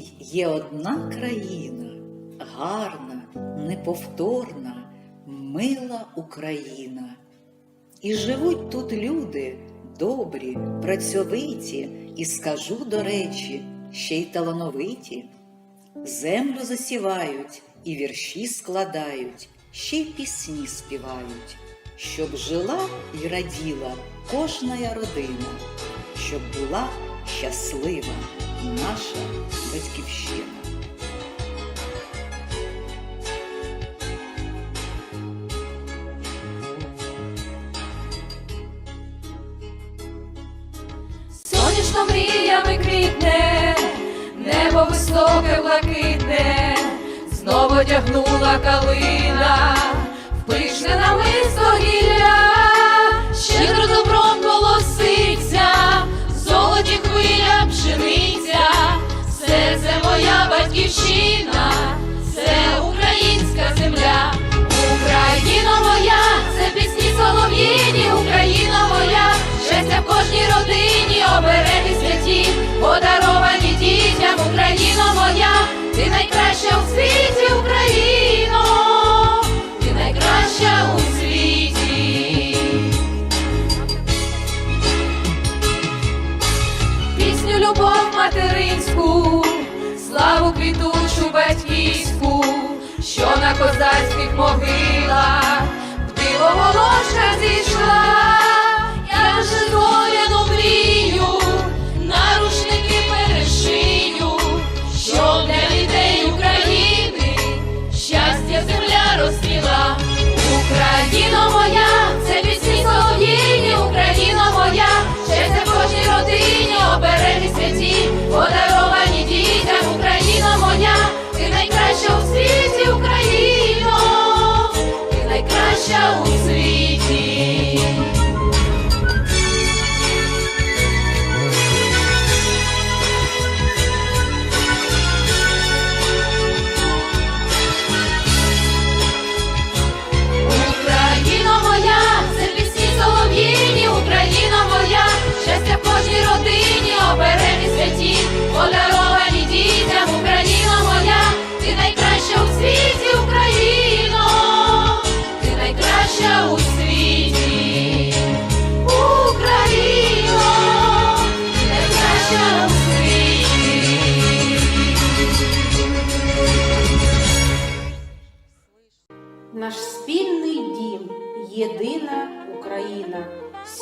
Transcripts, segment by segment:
землі є одна країна, гарна, неповторна, мила Україна. І живуть тут люди добрі, працьовиті, і скажу до речі, ще й талановиті. Землю засівають і вірші складають, ще й пісні співають, щоб жила й раділа кожна родина, щоб була щаслива наша батьківщина. Сонячно мріями квітне, небо високе блакитне, знову одягнула калина, в пишне намисто гілля, козацьких могилах. Диво волошка зійшла, найкраща у світі.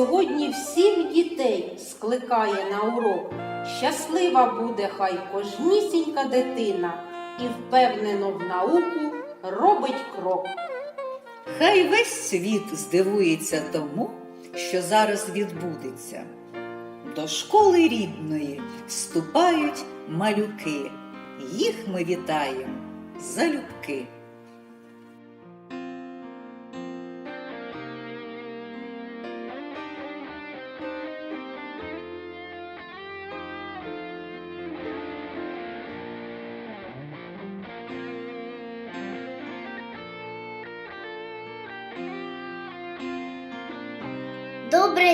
Сьогодні всіх дітей скликає на урок. Щаслива буде хай кожнісінька дитина і впевнено в науку робить крок. Хай весь світ здивується тому, що зараз відбудеться. До школи рідної вступають малюки. Їх ми вітаємо залюбки.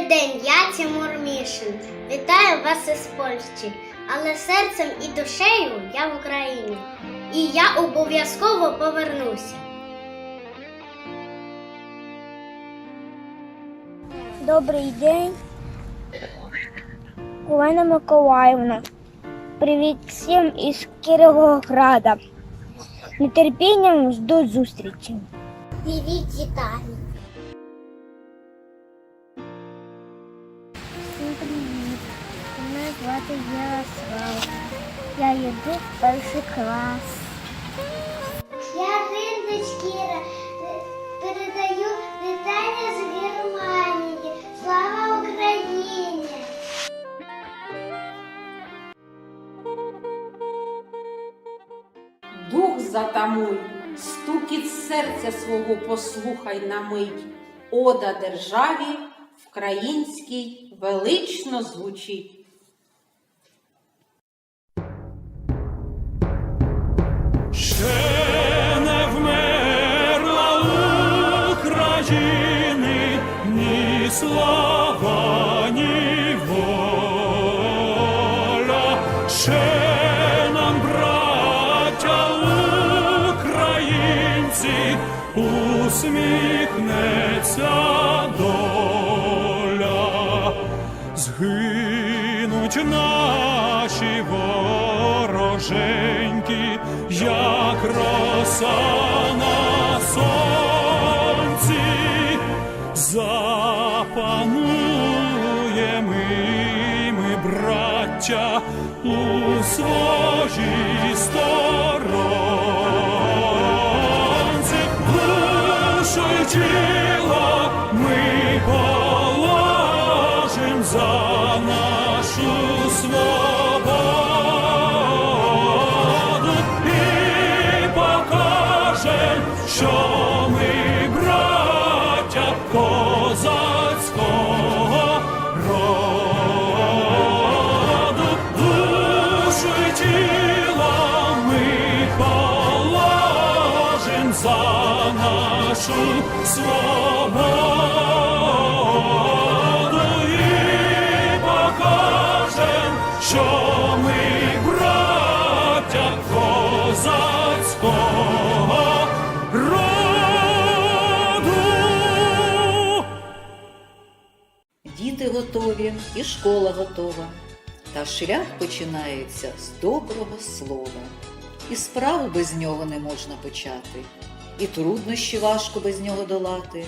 Добрий день, я Тимур Мішин. Вітаю вас із Польщі, але серцем і душею я в Україні. І я обов'язково повернуся. Добрий день, Олена Миколаївна. Привіт всім із Кіровограда. Нетерпінням жду зустрічі. Привіт, Віталій. Йду в перший клас. Я Кіра. Передаю вітання з Германії. Слава Україні! Дух затамуй, стукіт серця свого послухай на мить. Ода державі вкраїнській велично звучить. Згинуть наші вороженьки, як роса на сонці, запануємо ми, браття, у своїй сторонці, душу свободу і покажем, що ми браття козацького роду. Діти готові, і школа готова. Та шлях починається з доброго слова. І справу без нього не можна почати, і труднощі важко без нього долати.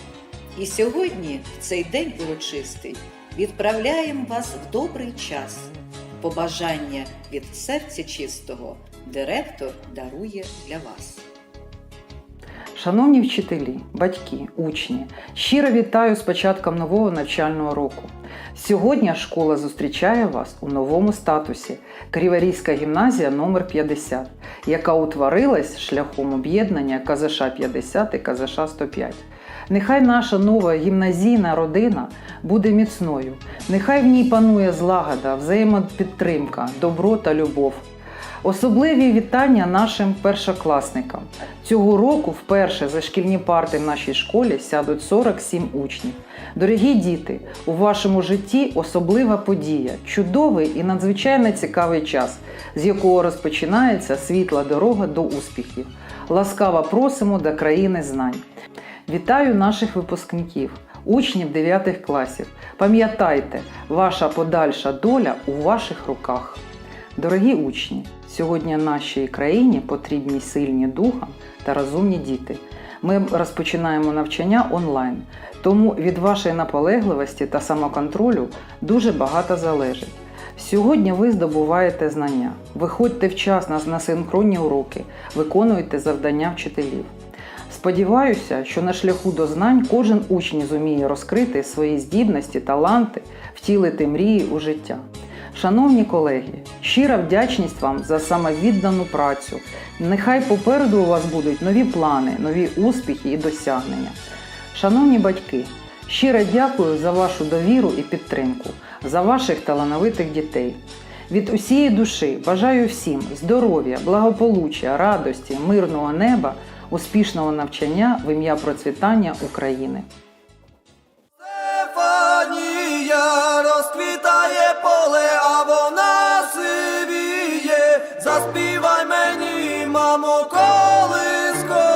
І сьогодні, в цей день урочистий, відправляємо вас в добрий час. Побажання від серця чистого директор дарує для вас. Шановні вчителі, батьки, учні, щиро вітаю з початком нового навчального року. Сьогодні школа зустрічає вас у новому статусі Криворізька гімназія номер 50 яка утворилась шляхом об'єднання КЗШ 50 і КЗШ 105. Нехай наша нова гімназійна родина буде міцною, нехай в ній панує злагода, взаємопідтримка, добро та любов. Особливі вітання нашим першокласникам. Цього року вперше за шкільні парти в нашій школі сядуть 47 учнів. Дорогі діти, у вашому житті особлива подія, чудовий і надзвичайно цікавий час, з якого розпочинається світла дорога до успіхів. Ласкаво просимо до країни знань. Вітаю наших випускників, учнів 9 класів. Пам'ятайте, ваша подальша доля у ваших руках. Дорогі учні, сьогодні нашій країні потрібні сильні духом та розумні діти. Ми розпочинаємо навчання онлайн, тому від вашої наполегливості та самоконтролю дуже багато залежить. Сьогодні ви здобуваєте знання, виходьте вчасно на синхронні уроки, виконуйте завдання вчителів. Сподіваюся, що на шляху до знань кожен учень зуміє розкрити свої здібності, таланти, втілити мрії у життя. Шановні колеги, щира вдячність вам за самовіддану працю. Нехай попереду у вас будуть нові плани, нові успіхи і досягнення. Шановні батьки, щиро дякую за вашу довіру і підтримку, за ваших талановитих дітей. Від усієї душі бажаю всім здоров'я, благополуччя, радості, мирного неба, успішного навчання в ім'я процвітання України. Стефанія розквітає поле, мамо, колискову.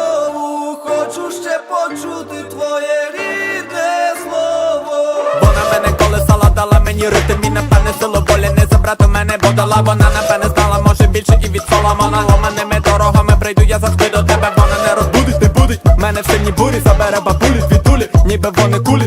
Хочу ще почути твоє рідне слово. Вона мене колесала, дала мені ритм і напевне силу волі не забрати мене, бо дала вона напевне знала, може більше і від Соломона Ломаними дорогами прийду, я завжди до тебе, вона не розбудить, не будить Мене в сильній бурі забере бабулі звідулі, ніби вони кулі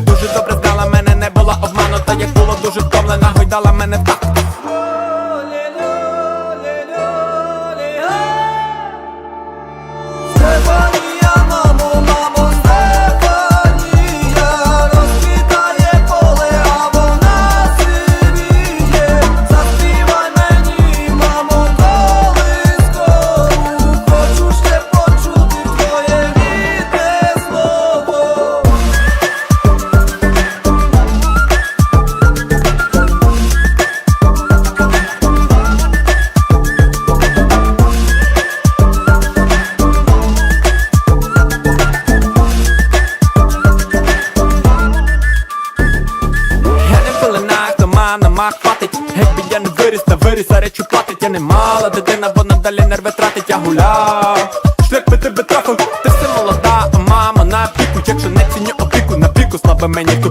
далі нерви тратить, я гуляв Шлях би тебе трафив, ти все молода, а мама на піку, якщо не ціню опіку. На піку, слабе мені в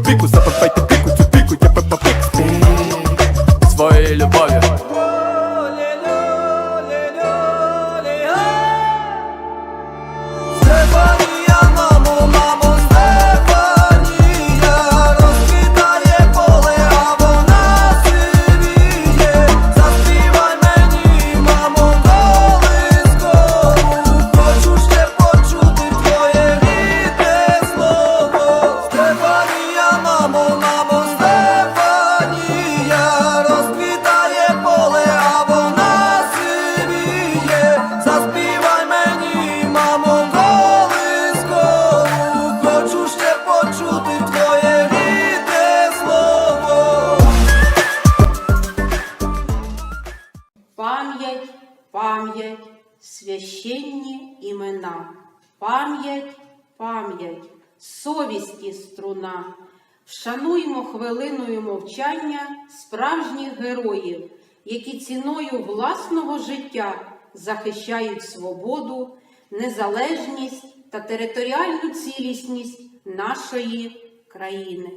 мовчання справжніх героїв, які ціною власного життя захищають свободу, незалежність та територіальну цілісність нашої країни.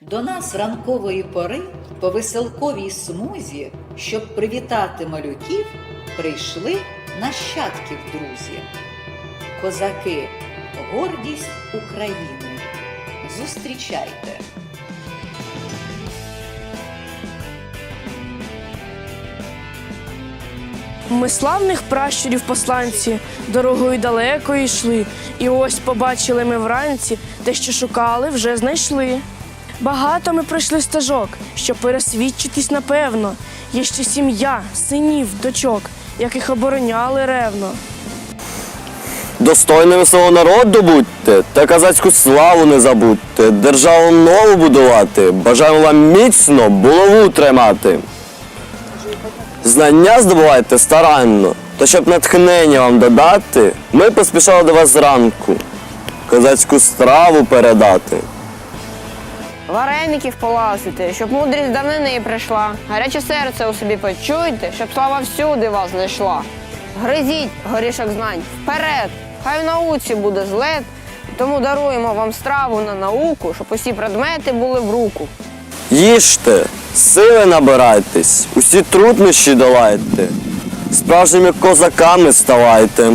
До нас ранкової пори по веселковій смузі, щоб привітати малюків, прийшли нащадків друзі. Козаки, гордість України. Зустрічайте! Ми славних пращурів посланці, дорогою далеко йшли, і ось побачили ми вранці, те, що шукали, вже знайшли. Багато ми пройшли стежок, щоб пересвідчитись напевно. Є ще сім'я, синів, дочок, яких обороняли ревно. Достойними свого народу будьте, та казацьку славу не забудьте, державу нову будувати, бажаємо вам міцно булаву тримати. Знання здобувайте старанно, та щоб натхнення вам додати, ми поспішали до вас зранку, козацьку страву передати. Вареників поласуйте, щоб мудрість давнини прийшла. Гаряче серце у собі почуйте, щоб слава всюди вас знайшла. Гризіть горішок знань вперед, хай в науці буде злет. Тому даруємо вам страву на науку, щоб усі предмети були в руку. Їжте, сили набирайтесь, усі труднощі долайте, справжніми козаками ставайте.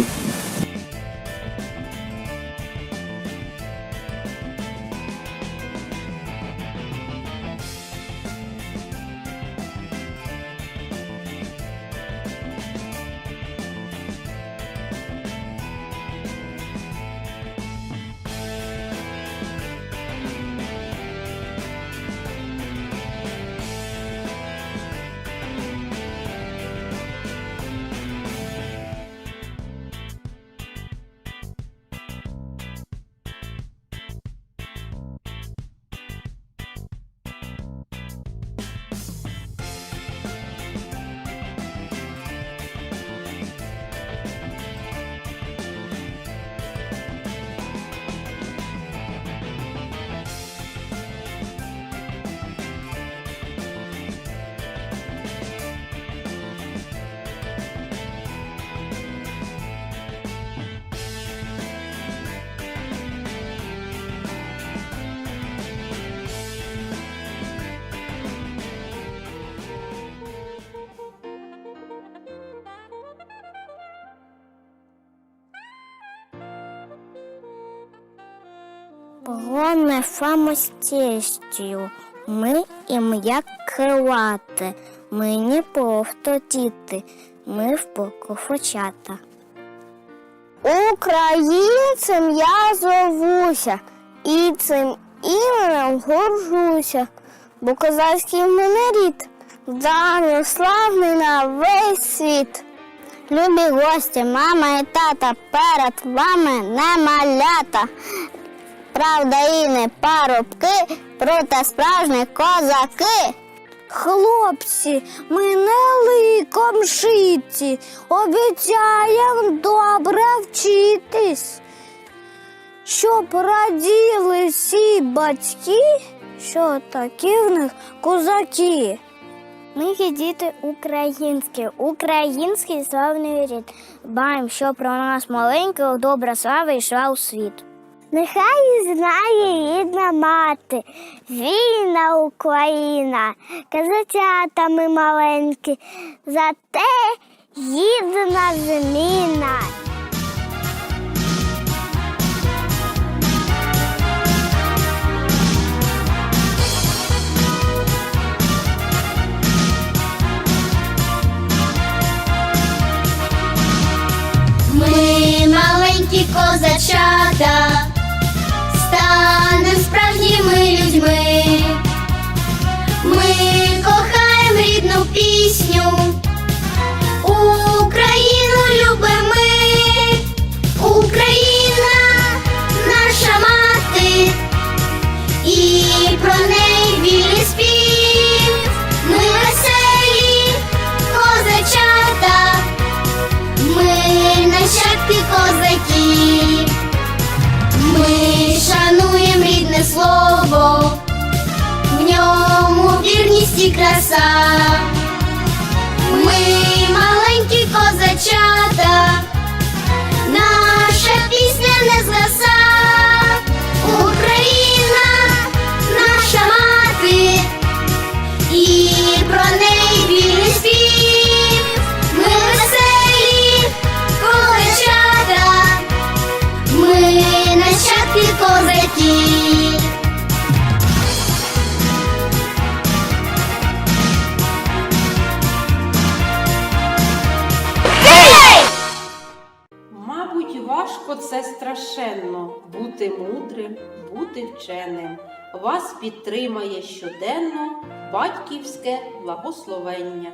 Погоне самостійстю, ми ім'я крилати, ми не просто діти, ми в боку фочата. Українцем я зовуся, І цим іменем горжуся, бо козацький мене рід, давно славний на весь світ. Любі гості, мама і тата, перед вами не малята. Правда і не парубки, проте справжні козаки. Хлопці, ми не ликом шиті, обіцяєм добре вчитись, щоб раділи всі батьки, що такі в них козаки. Ми є діти українські, український славний рід. Баєм, що про нас маленьких добра слава йшла у світ. Нехай знає рідна мати, вільна Україна, казачата ми маленькі, зате гідна зміна. Ми маленькі козачата, станем справжніми людьми. Ми кохаємо рідну пісню, Україну любимо ми, Україна наша мати, і про неї вільний спів. Ми веселі козачата. Ми нащадки козаків, слово, в ньому вірність і краса. Бути мудрим, бути вченим. Вас підтримає щоденно батьківське благословення.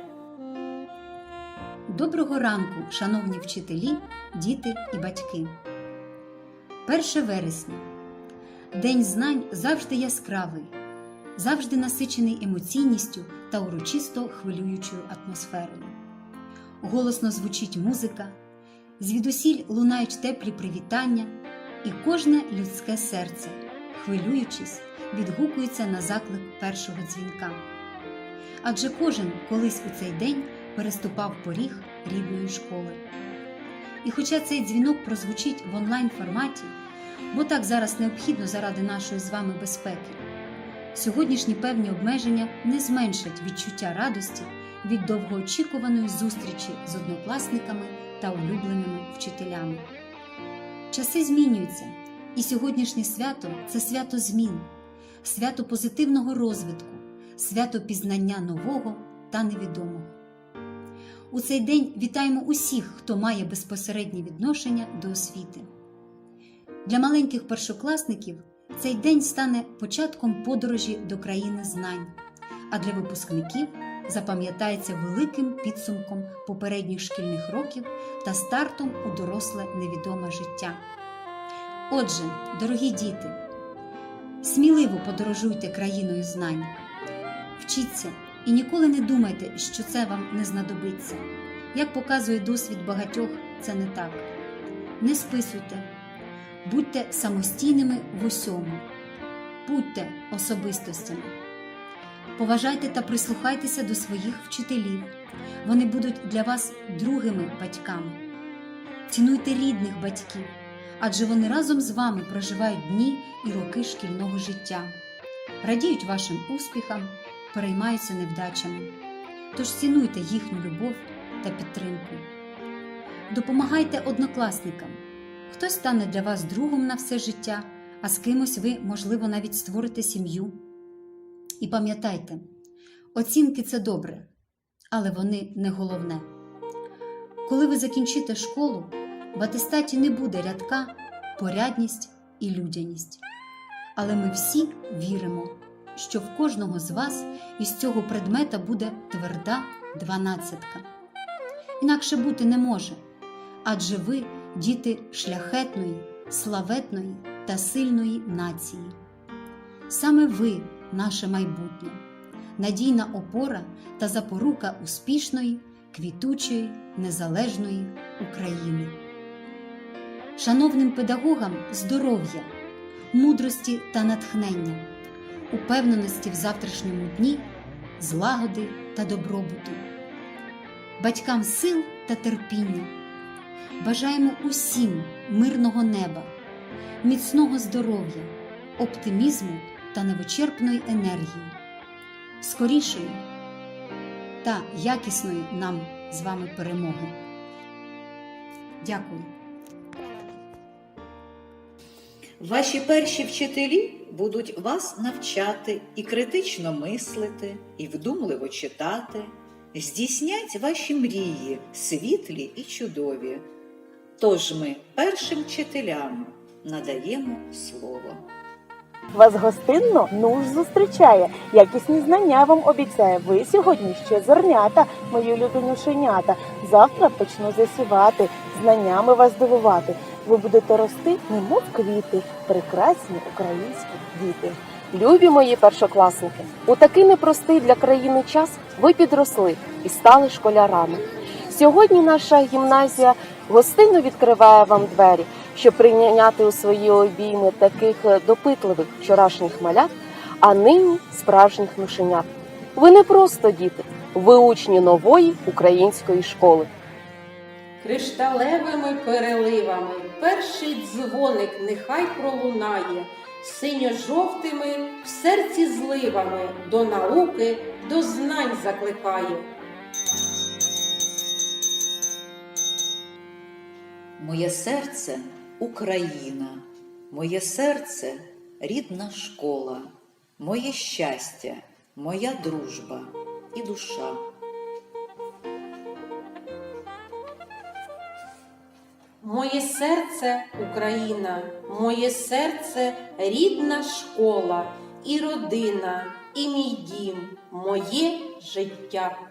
Доброго ранку, шановні вчителі, діти і батьки. 1 вересня. День знань завжди яскравий, завжди насичений емоційністю та урочисто хвилюючою атмосферою. Голосно звучить музика, звідусіль лунають теплі привітання, і кожне людське серце, хвилюючись, відгукується на заклик першого дзвінка. Адже кожен колись у цей день переступав поріг рідної школи. І хоча цей дзвінок прозвучить в онлайн форматі, бо так зараз необхідно заради нашої з вами безпеки, сьогоднішні певні обмеження не зменшать відчуття радості від довгоочікуваної зустрічі з однокласниками та улюбленими вчителями. Часи змінюються, і сьогоднішнє свято це свято змін, свято позитивного розвитку, свято пізнання нового та невідомого. У цей день вітаємо усіх, хто має безпосереднє відношення до освіти. Для маленьких першокласників цей день стане початком подорожі до країни знань, а для випускників запам'ятається великим підсумком попередніх шкільних років та стартом у доросле невідоме життя. Отже, дорогі діти, сміливо подорожуйте країною знань, вчіться і ніколи не думайте, що це вам не знадобиться. Як показує досвід багатьох, це не так. Не списуйте, будьте самостійними в усьому, будьте особистостями. Поважайте та прислухайтеся до своїх вчителів. Вони будуть для вас другими батьками. Цінуйте рідних батьків, адже вони разом з вами проживають дні і роки шкільного життя, радіють вашим успіхам, переймаються невдачами. Тож цінуйте їхню любов та підтримку. Допомагайте однокласникам. Хтось стане для вас другом на все життя, а з кимось ви, можливо, навіть створите сім'ю. І пам'ятайте, оцінки це добре, але вони не головне. Коли ви закінчите школу, в атестаті не буде рядка порядність і людяність. Але ми всі віримо, що в кожного з вас із цього предмета буде тверда дванадцятка. Інакше бути не може, адже ви діти шляхетної, славетної та сильної нації. Саме ви наше майбутнє, надійна опора та запорука успішної, квітучої, незалежної України. Шановним педагогам здоров'я, мудрості та натхнення, упевненості в завтрашньому дні, злагоди та добробуту, батькам сил та терпіння. Бажаємо усім мирного неба, міцного здоров'я, оптимізму та невичерпної енергії, скорішої та якісної нам з вами перемоги. Дякую. Ваші перші вчителі будуть вас навчати і критично мислити, і вдумливо читати, здійснять ваші мрії, світлі і чудові. Тож ми першим вчителям надаємо слово. Вас гостинно нуж зустрічає, якісні знання вам обіцяє. Ви сьогодні ще зернята, мої любі нушенята. Завтра почну засівати, знаннями вас дивувати. Ви будете рости, немов квіти, прекрасні українські діти. Любі мої першокласники, у такий непростий для країни час ви підросли і стали школярами. Сьогодні наша гімназія гостинно відкриває вам двері, щоб прийняти у свої обійми таких е, допитливих вчорашніх малят, а нині справжніх нушенят. Ви не просто діти, ви учні нової української школи. Кришталевими переливами перший дзвоник нехай пролунає, синьо-жовтими в серці зливами до науки, до знань закликає. Моє серце Україна, моє серце рідна школа, моє щастя, моя дружба і душа. Моє серце Україна, моє серце рідна школа, і родина, і мій дім, моє життя.